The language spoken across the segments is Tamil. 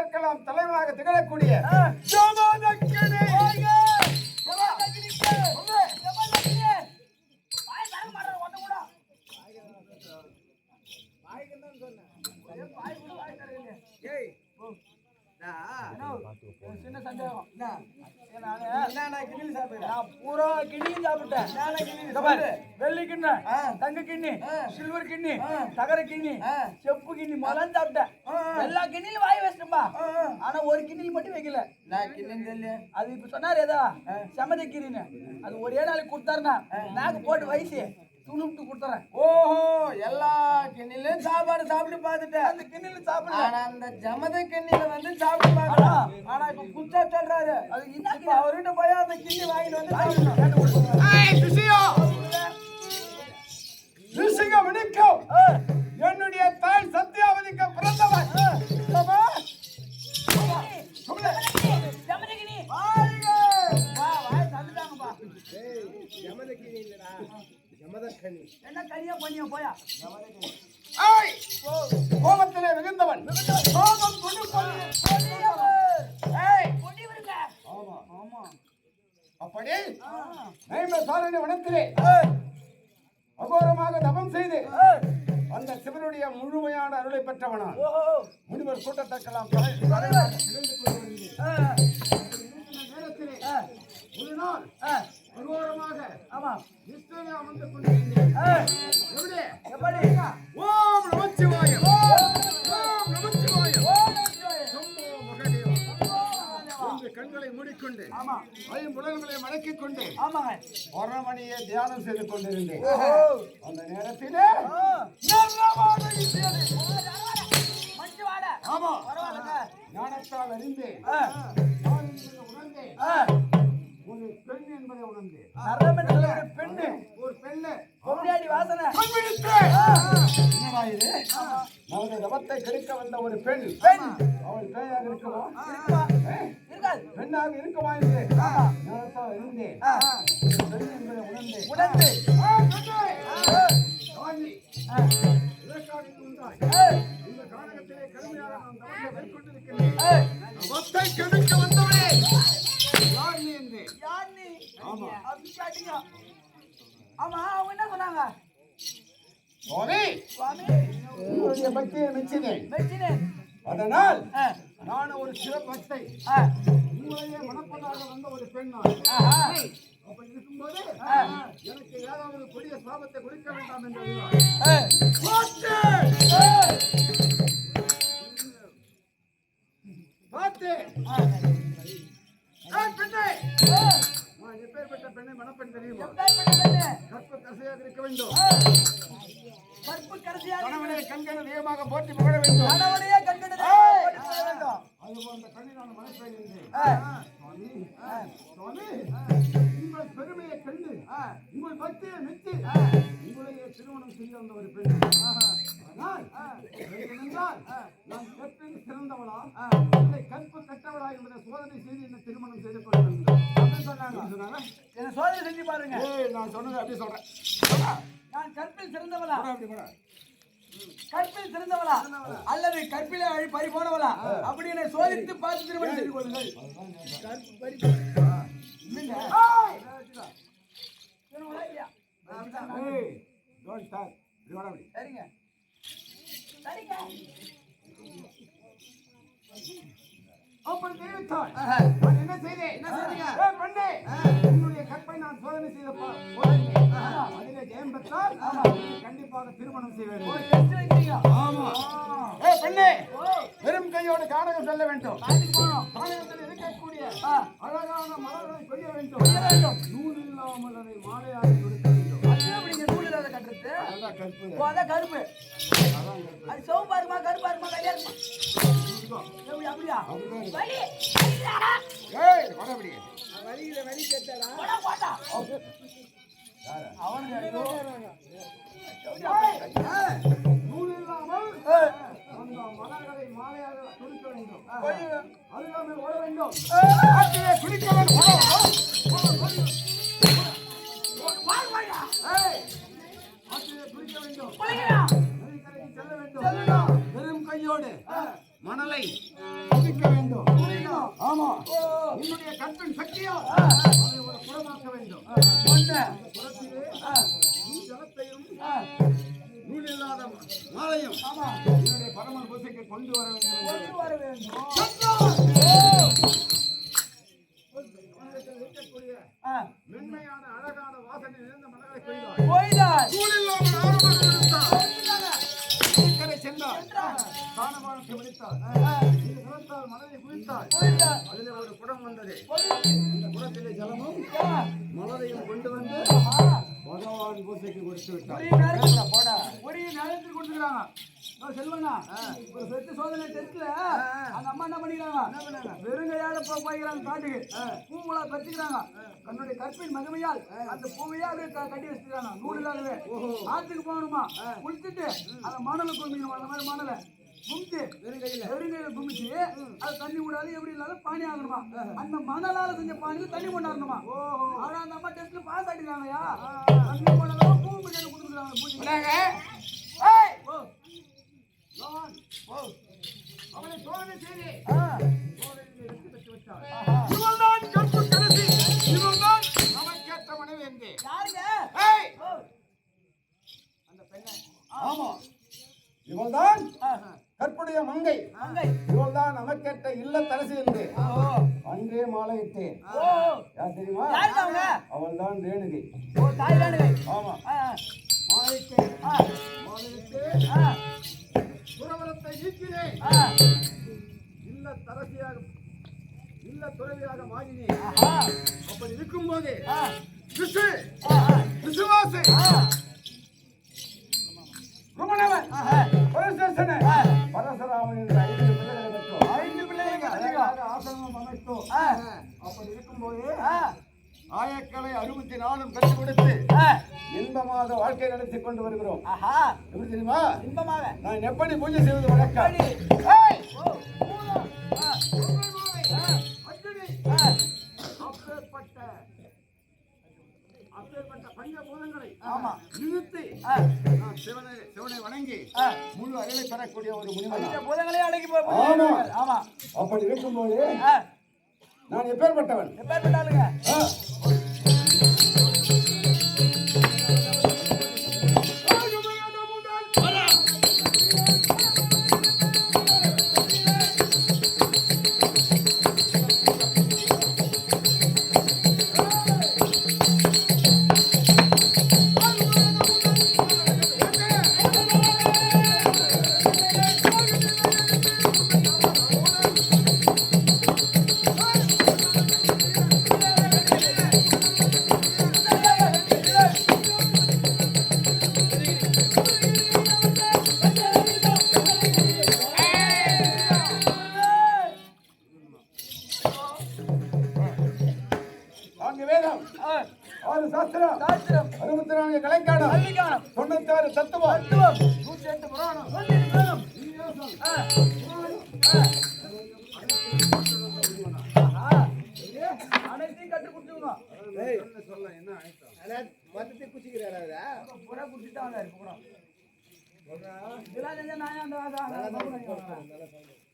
முனிவர் கூட்டத்திற்கெல்லாம் தலைவராக திகழக்கூடிய சின்ன சந்தேகம் என்னண்ணா கிண்டல் சாப்பிடுறா? நான் பூரா சாப்பிடு? வெள்ளி கிண்ண. தங்க கிண்ணி. சில்வர் கிண்ணி. தகர கிண்ணி. செப்பு கிண்ணி முதல்ல சாப்பிட்டேன். எல்லா கிண்ணிலும் வாய் ஆ. ஆனா ஒரு கிண்ணில மட்டும் வைக்கல. அது இப்ப சொன்னாரு ஏதா சமதக்கிரின்னு அது ஒரே நாளைக்கு கொடுத்தாருனா நாக்கு போட்டு வயசு துணுட்டு கொடுத்துறேன். ஓஹோ எல்லா கிண்ணிலையும் சாப்பாடு சாப்பிட்டு பார்த்துட்டேன். அந்த கிண்ணில சாப்பிடல. ஆனா அந்த ஜமத கிண்ணில வந்து சாப்பிட்டு பார்க்கலாம் ஆனா இப்ப புதுசா சொல்றாரு. அது என்ன இப்ப அவர்கிட்ட போய் அந்த கிண்ணி வாங்கிட்டு வந்து சாப்பிடணும் விடுக்கும் என்னுடைய தாய் சத்யாவதிக்கு பிறந்தவன். ஆமா? சொல்லு. தந்துட்டாங்கப்பா. என்ன கனியா பண்ணியா? போயா! கோபத்திலே மிகுந்தவன். கோபம் அப்படி நைம்ப சாரணி வனத்திலே அகோரமாக தபம் செய்து அந்த சிவனுடைய முழுமையான அருளை பெற்றவனா முனிவர் இந்த நேரத்திலே ஆ, அகோரமாக ஆமா. நிஷ்டையா வந்து கொண்டிருந்தேன் எப்படி? எப்படி? ஓம் நமச்சிவாயம் ஓம் என்று கண்களை மூடிக்கொண்டு ஆமா. ஐம்புலன்களை மடக்கிக் கொண்டு அரமணியை தியானம் செய்து கொண்டிருந்தேன். அந்த நேரத்திலே ஆமா. ஞானத்தால் அறிந்தேன். உணர்ந்தேன். ஒரு பெண் என்பதை ஒரு பெண்ணு. ஒரு பெண்ணு. கொடியாடி வாசனை. என்னடா இது? நமது தவத்தை கெடுக்க வந்த ஒரு பெண். பெண். அவள் பேயாக இருக்குமா? பெண்ணாக இருக்குமா என்று. ஞானத்தால் ஒரு பெண் என்பதை உணர்ந்து. ஆ, இந்த காலகத்திலே கடுமையாக நான் தவத்தை மேற்கொண்டிருக்கிறேன். கெடுக்க வந்தவனே. யார் நீ? ஆமா. கேட்டீங்க. ஆமா அவங்க என்ன சொன்னாங்க? சுவாமி! சுவாமி! உங்களுடைய பக்தியை மெச்சினேன் மெச்சினு அதனால் நான் ஒரு சிறப்பத்தை ஆ, உங்களையே மணப்பதாக வந்த ஒரு பெண். அப்படி இருக்கும்போது. எனக்கு ஏதாவது கொடிய சாபத்தை கொடுக்க வேண்டாம் என்று பார்த்து! எப்பேற்பட்ட பெண்ணை மணப்பெண் தெரியுமா? கற்ப கசையாக இருக்க வேண்டும். கற்பு கடைசியாக கணவனை கண்களை தெய்வமாக போற்றி புகழ வேண்டும். கணவனையே. அதுபோல் அந்த கண்ணை நான் ஆ, சுவாமி சுவாமி உங்கள் பெருமையை கண்டு உங்கள் பக்தியை மெச்சி உங்களையே திருமணம் செய்ய வந்த ஒரு பெண். ஆனால் ஏனென்றால் நான் கற்பில் சிறந்தவளா? இல்லை கற்பு கட்டவளா என்பதை சோதனை செய்து என்ன திருமணம் செய்து வேண்டும் அப்படின்னு சொன்னாங்க. சொன்னாங்க? என்னை சோதனை செஞ்சு பாருங்க. நான் சொன்னது அப்படி சொல்றேன். நான் கற்பில் சிறந்தவளா? அப்படி கூட கற்பில் சிறந்தவளா? அல்லது கற்பிலே அழி பறி போனவளா? அப்படி என்னை சோதித்து பார்த்து திருமணம் செய்து கொள்ளுங்கள். இல்லைங்க. தெரிவித்தாள் ஆஹா. நான் என்ன செய்தேன் என்ன செய்தீங்க? ஏய், பெண்ணே. உன்னுடைய கற்பை நான் சோதனை செய்த பா- சோதனை. அதிலே ஜெயம் பெற்றால் கண்டிப்பாக திருமணம் வைக்கிறீங்க. ஆமா. ஏ பெண்ணே. வெறும் கையோடு கானகம் செல்ல வேண்டும். கானகத்தில் இருக்கக்கூடிய. அழகான மலர்களை கொய்ய வேண்டும். நூல் இல்லாமல் அதை மாலையாக கொடுக்க கருப்பு. கற்பு அது சிவப்பா இருக்குமா கருப்பா இருக்குமா வெள்ளையா இருக்குமா அப்படியா. வலி. ஏய் வர அப்படி. வழியில வழி கேட்டாடா போடா, போடா. அவனுக்கு. நூல் இல்லாமல் அந்த மலர்களை மாலையாக துடிக்க வேண்டும். அருகாமல் ஓட வேண்டும். குளிக்க வேண்டும். போய்தான் நதிக்கரை சென்றார் தானபானத்தை முடித்தார் குளித்தார் போய்தான் அதில் ஒரு குடம் வந்தது. இந்த குடத்திலே ஜலமும் மலரையும் கொண்டு வந்து. பகவான் பூசைக்கு கொடுத்து நேரத்துல போடா. ஒரே நேரத்துக்கு கொடுத்துக்கிறாங்க. செல்வண்ணா, ஒரு பெத்து சோதனை டெஸ்ட்ல அந்த அம்மா என்ன பண்ணிக்கிறாங்க? வெறுங்கையால போ- போய்க்கிறாங்க காட்டுக்கு. பூமுலா பறிச்சுக்கிறாங்க. தன்னுடைய கற்பின் மகிமையால் அந்த பூவையே அப்படியே க- கட்டி வச்சுக்கிறாங்க. நூல் இல்லாதவே. ஆத்துக்கு போகணுமா? குளிச்சுட்டு அந்த மணலை குமிக்கணும். அந்த மாதிரி மணலை குமிச்சு, வெறுங்கையில குமிச்சு, அது தண்ணி விடாது எப்படி இல்லாத பானி ஆகணுமா? அந்த மணலால செஞ்ச பானியில தண்ணி கொண்டாடணுமா? ஆனா அந்த அம்மா டெஸ்ட்ல பாஸ் ஆகிட்டாங்கயா தண்ணி கொண்டாடுறோம் பூ கொடுத்துருக்காங்க ஏய்! ஓ. சோதனை செய்து. ஆ. விட்டார் ஆஹா. இவன்தான் கற்பு இவன்தான் நமக்கேற்ற மனைவி என்று. யாருங்க? ஏய்! ஓ. அந்த பெண்ணை. ஆமா. இவள்தான்? ஆ, கற்புடைய மங்கை. அங்கை இவள்தான் நமக்கேற்ற இல்லத்தரசி என்று அன்றே மாலையிட்டேன். யார் தெரியுமா? அவங்க? அவள்தான் ரேணுகை. ஆமா. மாலையிட்டேன். புறவரத்தை நீக்கினேன். ஆ. இல்லத்தரசியாக இல்ல துறவியாக மாறினேன். அப்படி இருக்கும்போது கிறிஸ்து ஆ விசுவாசு. ஆ. அப்படி இருக்கும்போது ஆ ஆயக்களை அறுபத்தி நாலும் கற்றுக் கொடுத்து இன்பமாக வாழ்க்கை நடத்தி கொண்டு வருகிறோம். ஆஹா. எப்படி தெரியுமா? இன்பமாக. நான் எப்படி பூஜை செய்வது வழக்கம் எப்படி? ஏய்! ஓ மூலம் ஆ உங்கள் மாலை, அக்கினி, ஆ அப்பேற்பட்ட அப்பேற்பட்ட பஞ்சபூதங்களை ஆமா. நான் சிவனை சிவனை வணங்கி முழு அருளை பெறக்கூடிய ஒரு இந்த பூதங்களே அடக்கி போய் ஆமா. ஆமா. அப்படி இருக்கும்போது நான் எப்பேற்பட்டவன்? எப்பேற்பட்டாளுங்க அனைத்தையும் கட்டு என்ன சொல்ல என்ன ஆயிட்டோம் பூரா குடிச்சிட்டு வந்தாரு பூரா இதெல்லாம் செஞ்சா நான் அந்த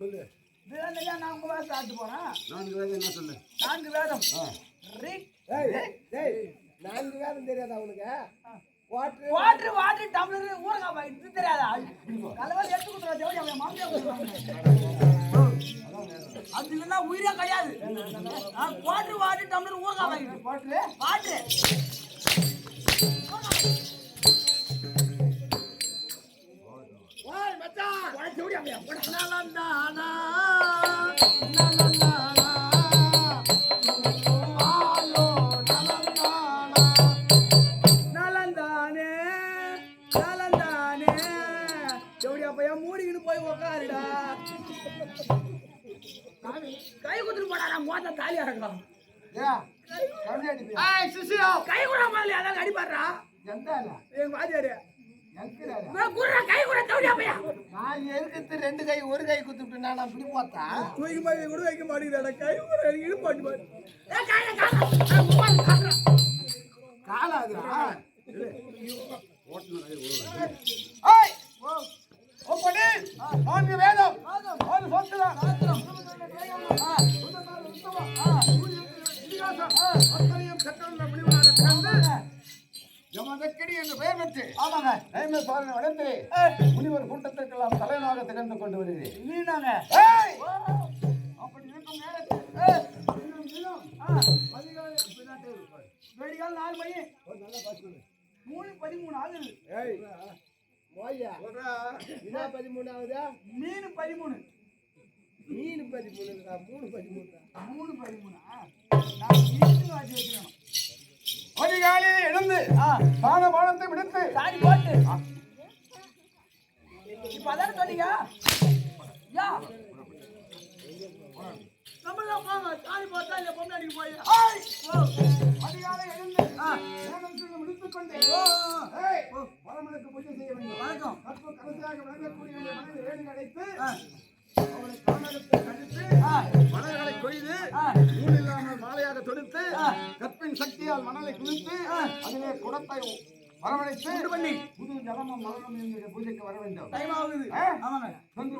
சொல்லு. இதெல்லாம் செஞ்சா நான் உங்க வாசம் ஆட்டு போறேன். நான்கு வேதம் என்ன சொல்லு? நான்கு வேதம். நான்கு வேதம் தெரியாதா உனக்கு? வாட்டர் வாட்டர் வாட்டர் டம்ளர் ஊறுகாய் பாய் இது தெரியாதா? கலவால் எடுத்து அவன் மாமியா கொடுத்துறாங்க அது இல்லைன்னா உயிரே கிடையாது. வாட்டர் வாட்டர் டம்ளர் ஊறுகாய் பாய் வாட்டர் எங்க வாதியாரு கை கூட நான் ரெண்டு கை ஒரு கை குத்துட்டு நான் அப்படி பார்த்தா? தூக்கி மாதிரி கூட வைக்க மாட்டேங்கிறாடா கை கூட பாரு. காய காய காலாகுதா? ஏய் ஒப்படி, நான்கு வேதம், கற்றறிந்த முனிவனாக பிறந்து, யமதக்கினி என்று பெயர் பெற்று, நைமே சோழனை வளர்த்து, முனிவர் கூட்டத்திற்கெல்லாம் தலைவனாக திகழ்ந்து கொண்டு வருகிறேன் நீனாங்க. ஏய்! அப்படி இருக்கும். வெடிகால் நாலு மணி மூணு பதிமூணு ஆகுது. என்ன பதிமூணாவதா? மீன் பதிமூணு. மீன் பதிமூணு மூணு பதிமூணு மூணு பதிமூணா? நான் வீட்டுல வாசி வைக்கிறேன் அதிகாலையில் எழுந்து பான பானத்தை விடுத்து. சாடி போட்டு. இப்ப அதான சொன்னீங்க? யா. நம்மளாம் போங்க சாடி போட்டா இல்ல பொம்னாடிக்கு போய் ஏய்! அதிகாலை எழுந்து வேதத்தில் முடித்துக் கொண்டு ஏய்! வரமனுக்கு பூஜை செய்ய வேண்டும். வணக்கம். கற்பு கடைசியாக விளங்கக்கூடிய மனைவி வேடி அடைத்து அவனை கானகத்தை கழித்து மலர்களை கொய்து மாலையாக தொடுத்து கற்பின் சக்தியால் மணலை குளித்து அதிலே குடத்தை வரவழைத்து பண்ணி. புது ஜலமும் என்கிற பூஜைக்கு வர வேண்டும். டைம் ஆகுது? ஆமாங்க. சென்று